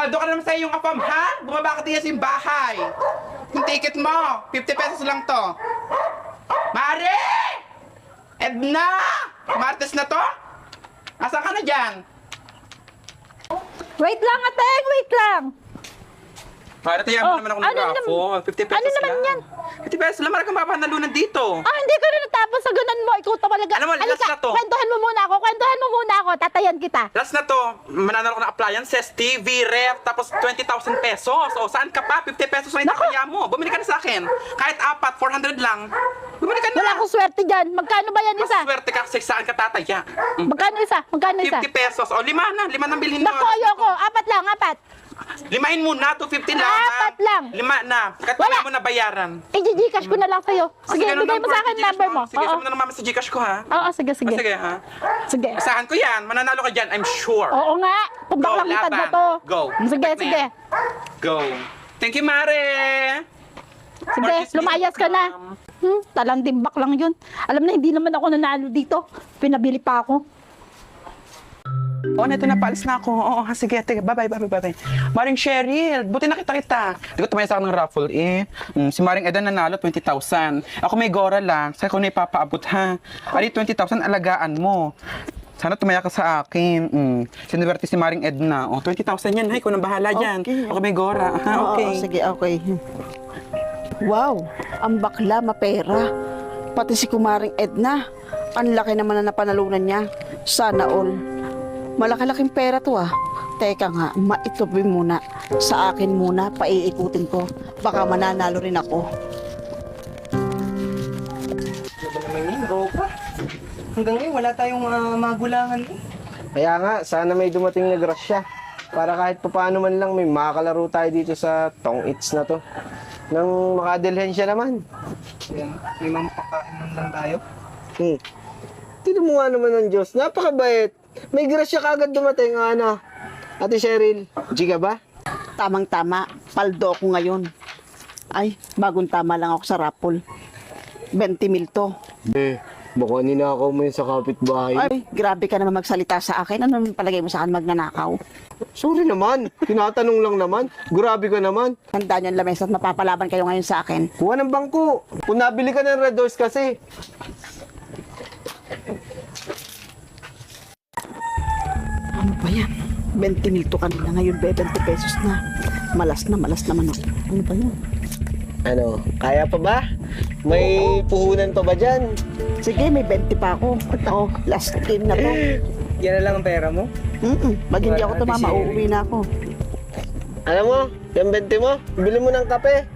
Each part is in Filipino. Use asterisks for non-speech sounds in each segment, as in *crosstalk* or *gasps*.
Paldo ka naman sa iyong apam, ha? Bumaba ka din sa iyong bahay. Yung ticket mo, 50 pesos lang to. Mare! Edna! Martes na to? Asan ka na dyan? Wait lang, ateng! Wait lang! Para tayo Oh, naman ako ng ano raffle. 50 pesos ano naman lang. yan? 50 pesos lang, marang mapapanalunan dito. Ah, hindi ko rin natapos sa ganun mo. Ikaw talaga. Alam mo, last na to. Kwentuhan mo muna ako. Kwentuhan mo muna ako. Tatayan kita. Last na to, mananalo ko ng appliances, TV, ref, tapos 20,000 pesos. O, saan ka pa? 50 pesos Naku! itakaya mo. Bumili ka na sa akin. Kahit apat, 400 lang. Bumili ka na. Wala akong swerte dyan. Magkano ba yan Mas isa? swerte ka kasi saan ka tataya. Mm. Magkano isa? Magkano isa? 50 pesos. O, lima na. Lima nang bilhin mo. Naku, ayoko. Apat lang, apat. Limahin muna, 250 lang. Apat ha? lang. Lima na. Wala. mo na bayaran. I-gcash ko na lang sa'yo. O, Sige, ganun bigay lang, mo sa akin Gcash number mo. Sige, Oo. sabi na naman sa Gcash ko, ha? Oo, sige, sige. O, sige, ha? Sige. Asahan ko yan. Mananalo ka dyan, I'm sure. Oo nga. Tumbak Go, lang kita na to. Go. Sige, na sige. Go. Thank you, Mare. Sige, lumayas ka na. Hmm, talang dimbak lang yun. Alam na, hindi naman ako nanalo dito. Pinabili pa ako. Oo, neto na, paalis na ako. Oo, ha, sige, sige, bye-bye, bye-bye, bye-bye. Maring Cheryl, buti nakita kita. Di ko tumaya sa akin ng raffle, eh. Mm, si Maring Edan nanalo, 20,000. Ako may gora lang, sa ko na ipapaabot, ha. Ali, 20,000, alagaan mo. Sana tumaya ka sa akin. Mm. Sinuwerte si Maring Edna. Oh, 20,000 yan, ha. Ikaw nang bahala dyan. Okay. Ako may gora. Oo, okay. sige, okay. Wow, ang bakla, mapera. Pati si Kumaring Edna. Ang laki naman na napanalunan niya. Sana all. Malaki-laking pera to ah. Teka nga, maitubi muna. Sa akin muna, paiikutin ko. Baka mananalo rin ako. Ano ba naman yun, Ropa? Hanggang ngayon, wala tayong ah, magulangan. Kaya nga, sana may dumating na grasya. Para kahit papaano man lang may makakalaro tayo dito sa Tong Eats na to. Nang makadilhen siya naman. Yan, pagkain man lang tayo. Hmm. Tignan mo nga naman ng Diyos. Napakabait. May grasya kagad dumating, Ana. Ate Cheryl, G ka ba? Tamang-tama, paldo ako ngayon. Ay, bagong tama lang ako sa rapol. 20 mil to. Eh, baka ninakaw mo yun sa kapitbahay. Ay, grabe ka naman magsalita sa akin. Ano naman palagay mo sa akin magnanakaw? Sorry naman. Tinatanong lang naman. Grabe ka naman. Tandaan yung lamesa at mapapalaban kayo ngayon sa akin. Kuha ng bangko. Kung nabili ka ng Red Horse kasi. Ano ba yan? 20 mil to kanina ngayon, be, 20 pesos na. Malas na, malas naman. Ano ba yan? Ano, kaya pa ba? May puhunan pa ba dyan? Sige, may 20 pa ako. Ito, last game na to. *gasps* Yan na lang ang pera mo. Mm-mm. Pag hindi ako tumama, Sherry. uuwi na ako. Alam mo, yung 20 mo, bili mo ng kape.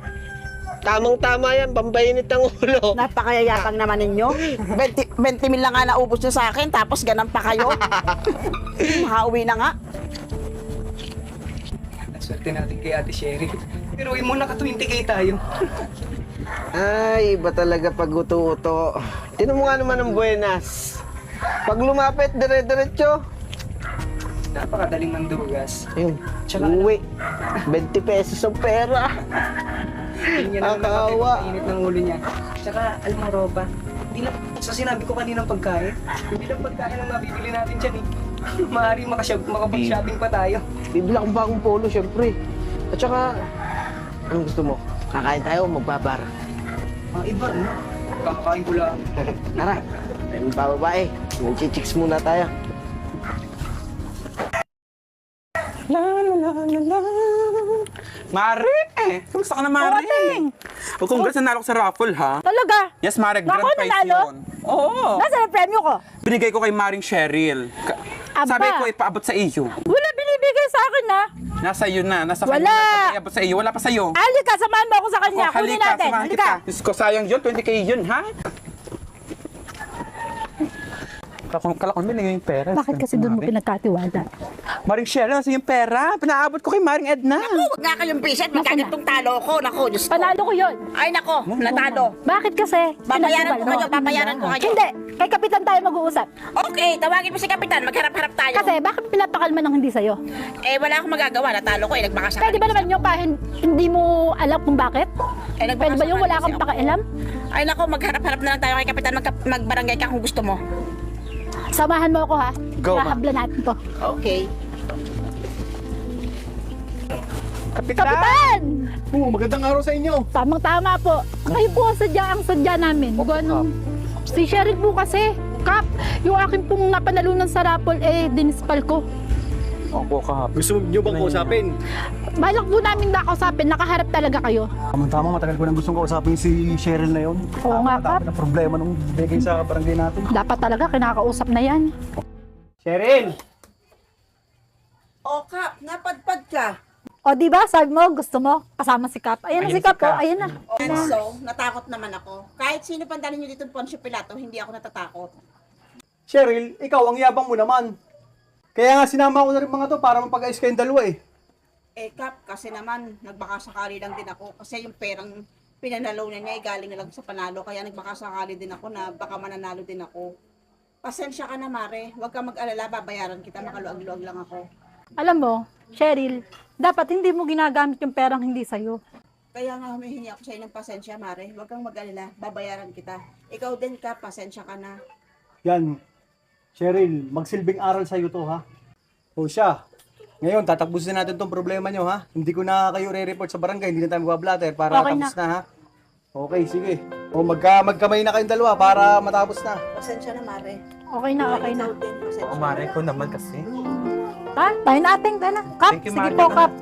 Tamang-tama yan, pampainit ng ulo. *laughs* Napakayayapang naman ninyo. 20, 20 mil lang nga naubos nyo sa akin, tapos ganun pa kayo. *laughs* Makauwi na nga. Swerte natin kay Ate Sherry. *laughs* Pero mo naka 20k tayo. Ay, iba talaga pag uto-uto. Tinan mo nga naman ang buenas. Pag lumapit, dire-diretso. Napakadaling ng dugas. Ayun, Tsaka uwi. 20 pesos ang pera. Hindi niya naman Nakakaawa. init ng ulo niya. Tsaka, alam mo, Roba, hindi lang, sa sinabi ko kaninang pagkain, hindi lang pagkain ang mabibili natin dyan eh. *laughs* Maaaring makashop, makapag-shopping pa tayo. Bibila akong bagong polo, syempre. At saka, anong gusto mo? Kakain tayo o magbabar? Mga iba, no? Kakakain ko lang. *laughs* Tara, tayo magbababae. Mag-chicks muna tayo. La la la la la. Mare! Kamusta ka na, Mare? Ating! O, congrats na nalo ko sa raffle, ha? Talaga? Yes, Mare, grand Naku, prize nanalo? yun. Oo. Nasaan ang premyo ko? Binigay ko kay Maring Cheryl. Ka- Aba. Sabi ko, ipaabot sa iyo. Wala binibigay sa akin na. Nasa iyo na. Nasa Wala. kanya na. Sabi, iabot sa iyo. Wala pa sa iyo. Halika, samahan mo ako sa kanya. Oh, Kunin natin. samahan Halika. kita. Diyos ko, sayang yun. 20k yun, ha? Kalakon, kalakon, binigay yung pera. Bakit kasi doon mo pinagkatiwala? Maring Cheryl, nasa yung pera? Pinaabot ko kay Maring Edna. Huwag nga kayong bisit, magkagantong talo ko. Nako, Diyos ko. Panalo ko yun. Ay, nako, natalo. Bakit kasi? Babayaran ko kayo, babayaran ko kayo. Hindi. Kay Kapitan tayo mag-uusap. Okay, tawagin mo si Kapitan, magharap-harap tayo. Kasi bakit pinapakalma ng hindi sa'yo? eh, wala akong magagawa, natalo ko eh, nagbaka sa Pwede ba naman yung kahit hindi mo alam kung bakit? Eh, Pwede ba yung wala kang ako. pakialam? Ay, nako, magharap-harap na lang tayo kay Kapitan, magbarangay ka kung gusto mo. Samahan mo ako ha. Go, ma. Nahabla natin to. Okay. Kapitan! Kapitan! Oo, magandang araw sa inyo. Tamang-tama po. Kayo po ang sadya ang sadya namin. Ganun. Si Cheryl po kasi, Kap, yung akin pong napanalunan sa raffle, eh, dinispal ko. Opo, Kap. Gusto niyo bang kausapin? Balak po namin nakausapin, nakaharap talaga kayo. Tamang-tama, matagal ko nang gustong kausapin si Cheryl na yon. Oo nga, Kap. Dami na problema nung bigay sa barangay natin. Dapat talaga kinakausap na yan. Cheryl! O Kap, napadpad ka. O, di ba? Sabi mo, gusto mo kasama si Kap. Ayan na si Kap, oh. Ayan na. Enzo, natakot naman ako. Kahit sino pang dali nyo dito Poncio Pilato, hindi ako natatakot. Cheryl, ikaw ang yabang mo naman. Kaya nga sinama ko na rin mga to para mapag-ayos kayong dalawa eh. Eh Kap, kasi naman, nagbaka sakali lang din ako. Kasi yung perang pinanalunan niya, ay galing na lang sa panalo. Kaya nagbaka sakali din ako na baka mananalo din ako. Pasensya ka na, Mare. Huwag ka mag-alala, babayaran kita. Makaluag-luag lang ako. Alam mo, Cheryl, dapat hindi mo ginagamit yung perang hindi sa'yo. Kaya nga humihingi ako sa'yo ng pasensya, Mare. Huwag kang mag-alala, babayaran kita. Ikaw din ka, pasensya ka na. Yan. Cheryl, magsilbing aral sa'yo to ha. O siya. Ngayon, tatakbusin natin tong problema nyo ha. Hindi ko na kayo re-report sa barangay, hindi na tayo magbablatter para Okay tapos na. ha. Okay, sige. O magka, magkamay na kayong dalawa para matapos na. Pasensya na, Mare. Okay na, okay na. Ikaw din, pasensya. Mare ko naman kasi. Ha? Tayo na ating, tayo na. Kap, Thank you, sige Mari. po, Kap.